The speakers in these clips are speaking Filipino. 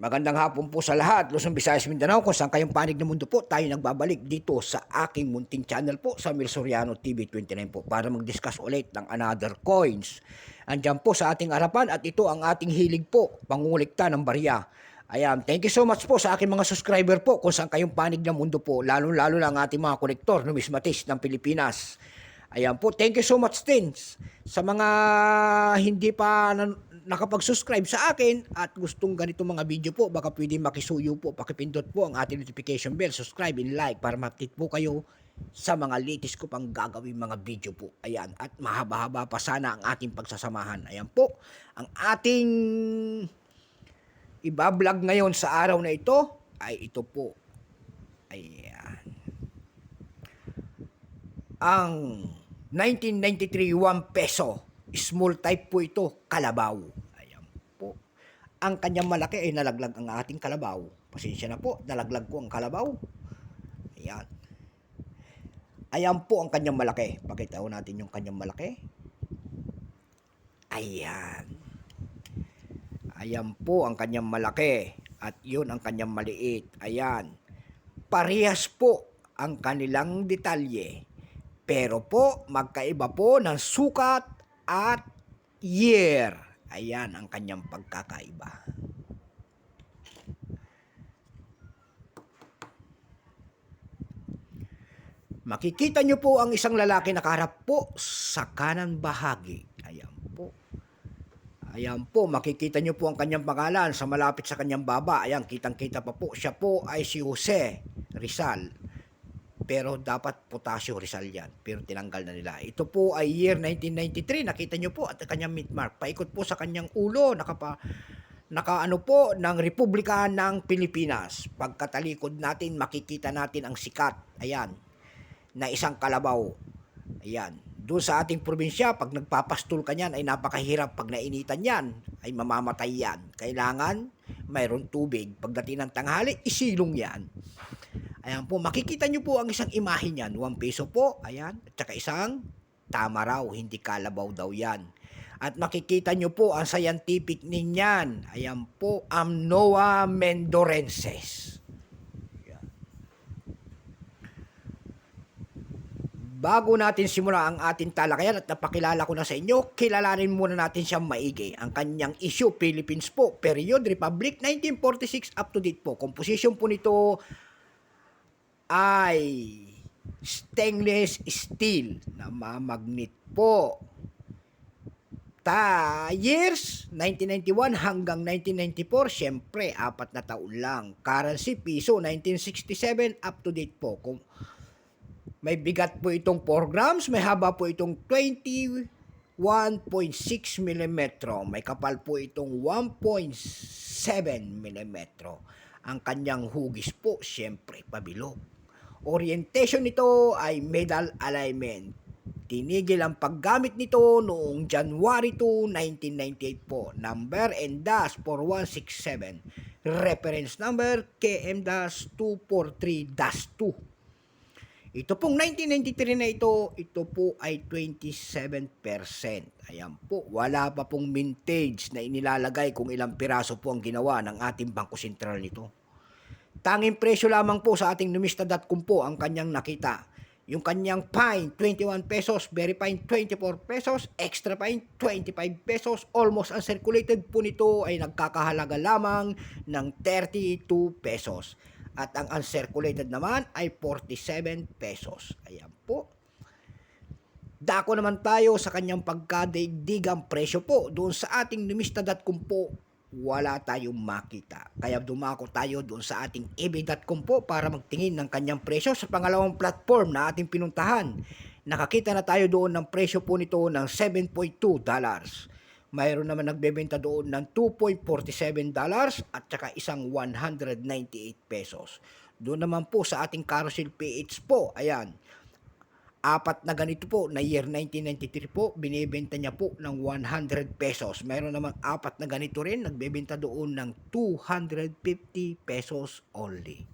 Magandang hapon po sa lahat, Luzon, Visayas, Mindanao, kung saan kayong panig ng mundo po, tayo nagbabalik dito sa aking munting channel po sa Mil Soriano TV 29 po para mag-discuss ulit ng another coins. Andyan po sa ating harapan at ito ang ating hilig po, pangulikta ng barya. Ayan, thank you so much po sa aking mga subscriber po kung saan kayong panig ng mundo po, lalo-lalo lang ating mga kolektor, numismatis ng Pilipinas. Ayan po, thank you so much din sa mga hindi pa nan- nakapag-subscribe sa akin at gustong ganito mga video po, baka pwede makisuyo po, pakipindot po ang ating notification bell, subscribe and like para ma-update po kayo sa mga latest ko pang gagawin mga video po. Ayan, at mahaba-haba pa sana ang ating pagsasamahan. Ayan po, ang ating ibablog ngayon sa araw na ito ay ito po. Ayan. Ang 1993 1 peso. Small type po ito, kalabaw. Ayan po. Ang kanyang malaki ay nalaglag ang ating kalabaw. Pasensya na po, nalaglag ko ang kalabaw. Ayan. Ayan po ang kanyang malaki. Pakita ko natin yung kanyang malaki. Ayan. Ayan po ang kanyang malaki. At yun ang kanyang maliit. Ayan. Parehas po ang kanilang detalye. Pero po, magkaiba po ng sukat at year. Ayan ang kanyang pagkakaiba. Makikita nyo po ang isang lalaki nakaharap po sa kanan bahagi. Ayan po. Ayan po, makikita nyo po ang kanyang pangalan sa malapit sa kanyang baba. Ayan, kitang-kita pa po. Siya po ay si Jose Rizal. Pero dapat Potasio Rizal yan. Pero tinanggal na nila. Ito po ay year 1993. Nakita nyo po at ang kanyang mint mark. Paikot po sa kanyang ulo. Nakapa, nakaano po ng Republika ng Pilipinas. Pagkatalikod natin, makikita natin ang sikat. Ayan. Na isang kalabaw. Ayan. Doon sa ating probinsya, pag nagpapastol ka niyan, ay napakahirap. Pag nainitan yan, ay mamamatay yan. Kailangan mayroon tubig. Pagdating ng tanghali, isilong yan. Ayan po, makikita nyo po ang isang imahe niyan. 1 peso po, ayan. At saka isang tama raw, hindi kalabaw daw yan. At makikita nyo po ang scientific ninyan. Ayan po, Amnoa mendorenses. Ayan. Bago natin simula ang ating talakayan at napakilala ko na sa inyo, kilalanin muna natin siyang maigi. Ang kanyang issue, Philippines po, period, Republic, 1946, up to date po. Composition po nito ay stainless steel na mamagnet po. Ta years 1991 hanggang 1994, syempre apat na taon lang. Currency piso 1967 up to date po. Kung may bigat po itong 4 grams, may haba po itong 21.6 mm. May kapal po itong 1.7 mm. Ang kanyang hugis po, syempre, pabilog. Orientation nito ay medal alignment. Tinigil ang paggamit nito noong January 2, 1998 po. Number and dash 4167. Reference number KM-243-2. Ito pong 1993 na ito, ito po ay 27%. Ayan po, wala pa pong mintage na inilalagay kung ilang piraso po ang ginawa ng ating Bangko Sentral nito. Tanging presyo lamang po sa ating numista.com po ang kanyang nakita. Yung kanyang fine, 21 pesos, very fine, 24 pesos, extra fine, 25 pesos, almost uncirculated po nito ay nagkakahalaga lamang ng 32 pesos. At ang uncirculated naman ay 47 pesos. Ayan po. Dako naman tayo sa kanyang pagkadaigdigang presyo po doon sa ating numista.com po wala tayong makita. Kaya dumako tayo doon sa ating ebay.com po para magtingin ng kanyang presyo sa pangalawang platform na ating pinuntahan. Nakakita na tayo doon ng presyo po nito ng 7.2 dollars. Mayroon naman nagbebenta doon ng 2.47 dollars at saka isang 198 pesos. Doon naman po sa ating carousel PH po, ayan, apat na ganito po na year 1993 po binibenta niya po ng 100 pesos mayroon namang apat na ganito rin nagbebenta doon ng 250 pesos only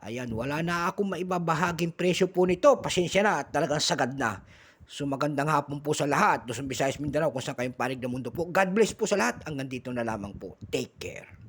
ayan wala na akong maibabahaging presyo po nito pasensya na at talagang sagad na So magandang hapon po sa lahat. Luzon, Visayas, Mindanao, kung saan kayong panig ng mundo po. God bless po sa lahat. Hanggang dito na lamang po. Take care.